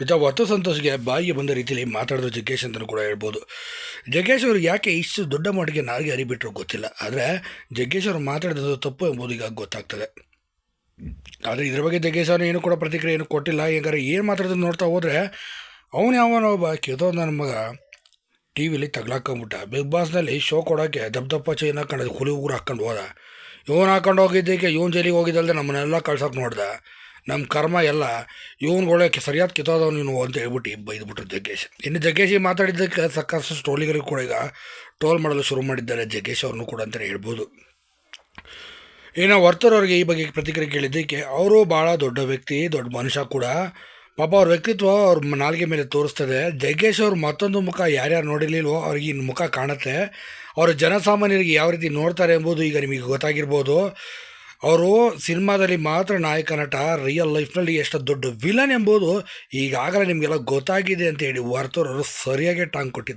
ವತ್ತು ಸಂತೋಷ್ಗೆ ಬಾಯಿಗೆ ಬಂದ ರೀತಿಯಲ್ಲಿ ಮಾತಾಡಿದ್ರು ಜಗ್ಗೇಶ್ ಅಂತಲೂ ಕೂಡ ಹೇಳ್ಬೋದು. ಜಗ್ಗೇಶ್ ಅವರು ಯಾಕೆ ಇಷ್ಟು ದೊಡ್ಡ ಮಟ್ಟಿಗೆ ನಾರಿಗೆ ಅರಿಬಿಟ್ರು ಗೊತ್ತಿಲ್ಲ. ಆದರೆ ಜಗ್ಗೇಶ್ ಅವರು ಮಾತಾಡಿದ್ದು ತಪ್ಪು ಎಂಬುದು ಈಗ ಗೊತ್ತಾಗ್ತದೆ. ಆದರೆ ಇದ್ರ ಬಗ್ಗೆ ಜಗ್ಗೇಶ್ ಅವರು ಏನು ಕೂಡ ಪ್ರತಿಕ್ರಿಯೆ ಏನು ಕೊಟ್ಟಿಲ್ಲ. ಹೇಗಾರೆ ಏನು ಮಾತಾಡೋದು ನೋಡ್ತಾ ಹೋದರೆ ಅವನು ಯಾವನೋ ಒಬ್ಬ ಕಿತೋ ನನ್ನ ಮಗ ಟಿ ವಿಲಿ ತಗ್ಲಾಕೊಂಬಿಟ್ಟ ಬಿಗ್ ಬಾಸ್ನಲ್ಲಿ ಶೋ ಕೊಡೋಕ್ಕೆ ದಪ್ಪ ದಪ್ಪ ಚೈನ್ ಹಾಕೊಂಡು ಹುಲಿ ಉಗುರು ಹಾಕ್ಕೊಂಡು ಹೋದ. ಇವನು ಹಾಕೊಂಡು ಹೋಗಿದ್ದಕ್ಕೆ, ಇವನು ಜೈಲಿಗೆ ಹೋಗಿದ್ದಲ್ಲದೆ ನಮ್ಮನ್ನೆಲ್ಲ ಕಳ್ಸೋಕೆ ನೋಡ್ದ. ನಮ್ಮ ಕರ್ಮ ಎಲ್ಲ ಇವನ್ಗೊಳಕ್ಕೆ ಸರಿಯಾದ ಕಿತ್ತೋದವ್ ನೀನು ಅಂತ ಹೇಳ್ಬಿಟ್ಟು ಬೈದ್ಬಿಟ್ರು ಜಗ್ಗೇಶ್. ಇನ್ನು ಜಗ್ಗೇಶ್ ಮಾತಾಡಿದ್ದಕ್ಕೆ ಸಕ್ಕಷ್ಟು ಟೋಲಿಗರಿಗೆ ಕೂಡ ಈಗ ಟೋಲ್ ಮಾಡಲು ಶುರು ಮಾಡಿದ್ದಾರೆ ಜಗ್ಗೇಶ್ ಅವ್ರನ್ನೂ ಕೂಡ ಅಂತಲೇ ಹೇಳ್ಬೋದು. ಇನ್ನು ವರ್ತರವ್ರಿಗೆ ಈ ಬಗ್ಗೆ ಪ್ರತಿಕ್ರಿಯೆ ಕೇಳಿದ್ದಕ್ಕೆ ಅವರು ಭಾಳ ದೊಡ್ಡ ವ್ಯಕ್ತಿ, ದೊಡ್ಡ ಮನುಷ್ಯ ಕೂಡ. ಪಾಪ ಅವ್ರ ವ್ಯಕ್ತಿತ್ವ ಅವ್ರ ನಾಲ್ಗೆ ಮೇಲೆ ತೋರಿಸ್ತದೆ. ಜಗ್ಗೇಶ್ ಅವ್ರು ಮತ್ತೊಂದು ಮುಖ ಯಾರ್ಯಾರು ನೋಡಿರಲಿಲ್ವೋ ಅವ್ರಿಗೆ ಇನ್ನು ಮುಖ ಕಾಣುತ್ತೆ. ಅವರು ಜನಸಾಮಾನ್ಯರಿಗೆ ಯಾವ ರೀತಿ ನೋಡ್ತಾರೆ ಎಂಬುದು ಈಗ ನಿಮಗೆ ಗೊತ್ತಾಗಿರ್ಬೋದು. ಅವರು ಸಿನಿಮಾದಲ್ಲಿ ಮಾತ್ರ ನಾಯಕ ನಟ ರಿಯಲ್ ಲೈಫ್ನಲ್ಲಿ ಎಷ್ಟು ದೊಡ್ಡ ವಿಲನ್ ಎಂಬುದು ಈಗಾಗಲೇ ನಿಮಗೆಲ್ಲ ಗೊತ್ತಾಗಿದೆ ಅಂತ ಹೇಳಿ ವರ್ತೂರ್ ಅವರು ಸರಿಯಾಗಿ ಟಾಂಗ್ ಕೊಟ್ಟಿದ್ದಾರೆ.